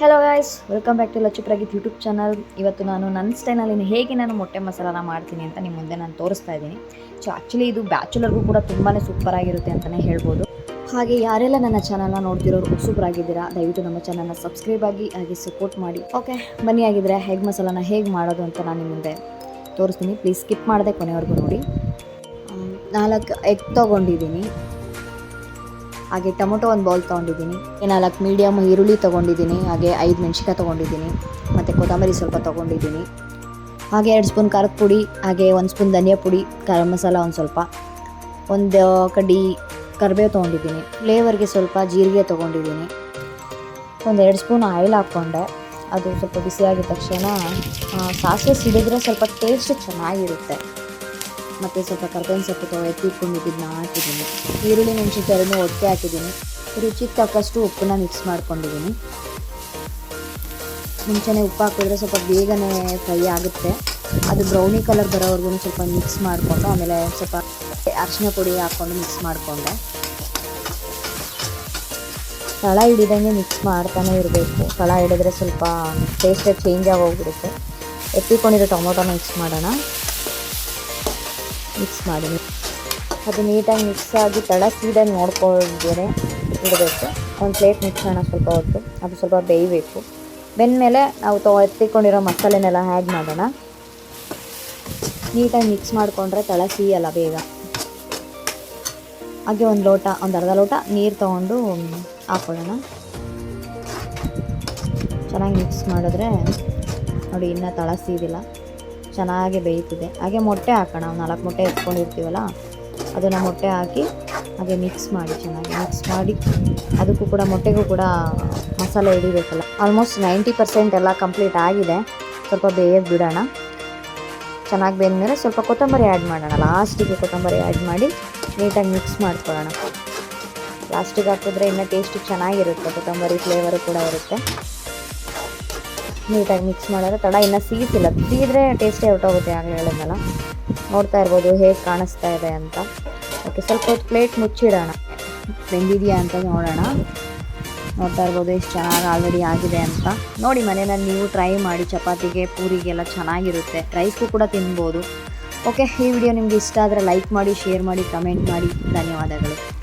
Hello guys welcome back to Lachchu Prageeth YouTube channel ಇವತ್ತು ನಾನು ನನ್ನ ಸ್ಟೈನಲ್ಲಿ ಹೇಗೆ ನಾನು ಮೊಟ್ಟೆ ಮಸಾಲಾನ ಮಾಡ್ತೀನಿ ಅಂತ ನಿಮ್ಮ ಮುಂದೆ ನಾನು ತೋರಿಸ್ತಾ ಇದ್ದೀನಿ. ಸೊ ಆ್ಯಕ್ಚುಲಿ ಇದು ಬ್ಯಾಚುಲರ್ಗೂ ಕೂಡ ತುಂಬಾ ಸೂಪರ್ ಆಗಿರುತ್ತೆ ಅಂತಲೇ ಹೇಳ್ಬೋದು. ಹಾಗೆ ಯಾರೆಲ್ಲ ನನ್ನ ಚಾನಲ್ನ ನೋಡ್ತಿರೋರು ಸೂಪರ್ ಆಗಿದ್ದೀರಾ, ದಯವಿಟ್ಟು ನಮ್ಮ ಚಾನಲ್ನ ಸಬ್ಸ್ಕ್ರೈಬ್ ಆಗಿ, ಹಾಗೆ ಸಪೋರ್ಟ್ ಮಾಡಿ. ಓಕೆ ಬನ್ನಿ ಆಗಿದ್ರೆ ಹೇಗೆ ಮಸಾಲಾನ ಹೇಗೆ ಮಾಡೋದು ಅಂತ ನಾನು ನಿಮ್ಮ ಮುಂದೆ ತೋರಿಸ್ತೀನಿ. ಪ್ಲೀಸ್ ಸ್ಕಿಪ್ ಮಾಡದೆ ಕೊನೆವರೆಗೂ ನೋಡಿ. ನಾಲ್ಕು ಎಗ್ ತೊಗೊಂಡಿದ್ದೀನಿ. ಹಾಗೆ ಟೊಮೊಟೊ ಒಂದು ಬೌಲ್ ತೊಗೊಂಡಿದ್ದೀನಿ. ನಾಲ್ಕು ಮೀಡಿಯಮ್ ಈರುಳ್ಳಿ ತೊಗೊಂಡಿದ್ದೀನಿ. ಹಾಗೆ ಐದು ಮೆಣಸಿನ್ಕಾಯಿ ತೊಗೊಂಡಿದ್ದೀನಿ. ಮತ್ತು ಕೊತ್ತಂಬರಿ ಸ್ವಲ್ಪ ತೊಗೊಂಡಿದ್ದೀನಿ. ಹಾಗೆ ಎರಡು ಸ್ಪೂನ್ ಖಾರದ ಪುಡಿ, ಹಾಗೆ ಒಂದು ಸ್ಪೂನ್ ಧನಿಯಾ ಪುಡಿ, ಗರಂ ಮಸಾಲ ಒಂದು ಸ್ವಲ್ಪ. ಒಂದು ಕಡ್ಡಿ ಕರಿಬೇವು ತೊಗೊಂಡಿದ್ದೀನಿ. ಫ್ಲೇವರ್ಗೆ ಸ್ವಲ್ಪ ಜೀರಿಗೆ ತೊಗೊಂಡಿದ್ದೀನಿ. ಒಂದು ಎರಡು ಸ್ಪೂನ್ ಆಯಿಲ್ ಹಾಕ್ಕೊಂಡೆ. ಅದು ಸ್ವಲ್ಪ ಬಿಸಿಯಾಗಿದ ತಕ್ಷಣ ಸಾಸಿವೆ ಸಿಡಿದ್ರೆ ಸ್ವಲ್ಪ ಟೇಸ್ಟ್ ಚೆನ್ನಾಗಿರುತ್ತೆ. ಮತ್ತು ಸ್ವಲ್ಪ ಕರ್ಬೇವಿನ ಸೊಪ್ಪು ತಗೋ ಎತ್ತಿಟ್ಕೊಂಡಿದ್ದನ್ನ ಹಾಕಿದ್ದೀನಿ. ಈರುಳ್ಳಿ ಮೆಣಸಿನ ಎರಡನ್ನೂ ಒಟ್ಟೆ ಹಾಕಿದ್ದೀನಿ. ರುಚಿಗೆ ತಕ್ಕಷ್ಟು ಉಪ್ಪನ್ನ ಮಿಕ್ಸ್ ಮಾಡ್ಕೊಂಡಿದ್ದೀನಿ. ಮುಂಚೆನೇ ಉಪ್ಪು ಹಾಕಿದ್ರೆ ಸ್ವಲ್ಪ ಬೇಗನೆ ಫ್ರೈ ಆಗುತ್ತೆ. ಅದು ಬ್ರೌನಿ ಕಲರ್ ಬರೋವರೆಗೂ ಸ್ವಲ್ಪ ಮಿಕ್ಸ್ ಮಾಡಿಕೊಂಡು, ಆಮೇಲೆ ಸ್ವಲ್ಪ ಅರಿಶಿನ ಪುಡಿ ಹಾಕ್ಕೊಂಡು ಮಿಕ್ಸ್ ಮಾಡಿಕೊಂಡೆ. ತಳ ಹಿಡಿದಂಗೆ ಮಿಕ್ಸ್ ಮಾಡ್ತಾನೆ ಇರಬೇಕು. ತಳ ಹಿಡಿದ್ರೆ ಸ್ವಲ್ಪ ಟೇಸ್ಟೇ ಚೇಂಜ್ ಆಗೋಗ್ಬಿಡುತ್ತೆ. ಎತ್ತಿಕೊಂಡಿರೋ ಟೊಮೊಟೊನ ಮಿಕ್ಸ್ ಮಾಡೋಣ. ಮಿಕ್ಸ್ ಮಾಡಿ ಅದು ನೀಟಾಗಿ ಮಿಕ್ಸ್ ಆಗಿ ತಳ ಸೀದಾಗಿ ನೋಡ್ಕೊಳ್ದೇನೆ ಇಡಬೇಕು ಒಂದು ಪ್ಲೇಟ್ ಮುಚ್ಚೋಣ ಸ್ವಲ್ಪ ಹೊತ್ತು. ಅದು ಸ್ವಲ್ಪ ಬೇಯಬೇಕು. ಬೆಂದಮೇಲೆ ನಾವು ತೊ ಎತ್ತಿಕೊಂಡಿರೋ ಮಸಾಲೆನೆಲ್ಲ ಆ್ಯಡ್ ಮಾಡೋಣ. ನೀಟಾಗಿ ಮಿಕ್ಸ್ ಮಾಡಿಕೊಂಡ್ರೆ ತಳ ಸೀಯಲ್ಲ ಬೇಗ. ಹಾಗೆ ಒಂದು ಲೋಟ, ಒಂದು ಅರ್ಧ ಲೋಟ ನೀರು ತೊಗೊಂಡು ಹಾಕ್ಕೊಳ್ಳೋಣ ಚೆನ್ನಾಗಿ ಮಿಕ್ಸ್ ಮಾಡಿದ್ರೆ ನೋಡಿ ಇನ್ನೂ ತಳ ಸೀದಿಲ್ಲ ಚೆನ್ನಾಗಿ ಬೇಯ್ತಿದೆ. ಹಾಗೆ ಮೊಟ್ಟೆ ಹಾಕೋಣ. ಒಂದು ನಾಲ್ಕು ಮೊಟ್ಟೆ ಎತ್ಕೊಂಡಿರ್ತೀವಲ್ಲ ಅದನ್ನು ಮೊಟ್ಟೆ ಹಾಕಿ ಹಾಗೆ ಮಿಕ್ಸ್ ಮಾಡಿ ಚೆನ್ನಾಗಿ ಮಿಕ್ಸ್ ಮಾಡಿ, ಅದಕ್ಕೂ ಕೂಡ ಮೊಟ್ಟೆಗೂ ಕೂಡ ಮಸಾಲೆ ಹಿಡಿಬೇಕಲ್ಲ. ಆಲ್ಮೋಸ್ಟ್ ನೈಂಟಿ ಪರ್ಸೆಂಟ್ ಎಲ್ಲ ಕಂಪ್ಲೀಟ್ ಆಗಿದೆ. ಸ್ವಲ್ಪ ಬೇಯೋದು ಬಿಡೋಣ. ಚೆನ್ನಾಗಿ ಬೆಂದಮೇಲೆ ಸ್ವಲ್ಪ ಕೊತ್ತಂಬರಿ ಆ್ಯಡ್ ಮಾಡೋಣ. ಲಾಸ್ಟಿಗೆ ಕೊತ್ತಂಬರಿ ಆ್ಯಡ್ ಮಾಡಿ ನೀಟಾಗಿ ಮಿಕ್ಸ್ ಮಾಡ್ಕೊಳ್ಳೋಣ. ಲಾಸ್ಟಿಗೆ ಹಾಕಿದ್ರೆ ಇನ್ನೂ ಟೇಸ್ಟ್ ಚೆನ್ನಾಗಿರುತ್ತೆ. ಕೊತ್ತಂಬರಿ ಫ್ಲೇವರು ಕೂಡ ಇರುತ್ತೆ. ನೀಟಾಗಿ ಮಿಕ್ಸ್ ಮಾಡಿದ್ರೆ ತಡ. ಇನ್ನೂ ಸೀತಿಲ್ಲ ಸೀದ್ರೆ ಟೇಸ್ಟೇ ಹೊರಟೋಗುತ್ತೆ ಆಗಲೇ ಹೇಳಿದ್ನಲ್ಲ? ನೋಡ್ತಾ ಇರ್ಬೋದು ಹೇಗೆ ಕಾಣಿಸ್ತಾ ಇದೆ ಅಂತ. ಓಕೆ ಸ್ವಲ್ಪ ಹೊತ್ತು ಪ್ಲೇಟ್ ಮುಚ್ಚಿಡೋಣ. ಬೆಂದಿದೆಯಾ ಅಂತ ನೋಡೋಣ. ನೋಡ್ತಾ ಇರ್ಬೋದು ಎಷ್ಟು ಚೆನ್ನಾಗಿ ಆಲ್ರೆಡಿ ಆಗಿದೆ ಅಂತ. ನೋಡಿ ಮನೆಯಲ್ಲಿ ನೀವು ಟ್ರೈ ಮಾಡಿ. ಚಪಾತಿಗೆ, ಪೂರಿಗೆಲ್ಲ ಚೆನ್ನಾಗಿರುತ್ತೆ. ರೈಸ್ಗೂ ಕೂಡ ತಿನ್ಬೋದು. ಓಕೆ ಈ ವಿಡಿಯೋ ನಿಮ್ಗೆ ಇಷ್ಟ ಆದರೆ ಲೈಕ್ ಮಾಡಿ ಶೇರ್ ಮಾಡಿ ಕಮೆಂಟ್ ಮಾಡಿ. ಧನ್ಯವಾದಗಳು.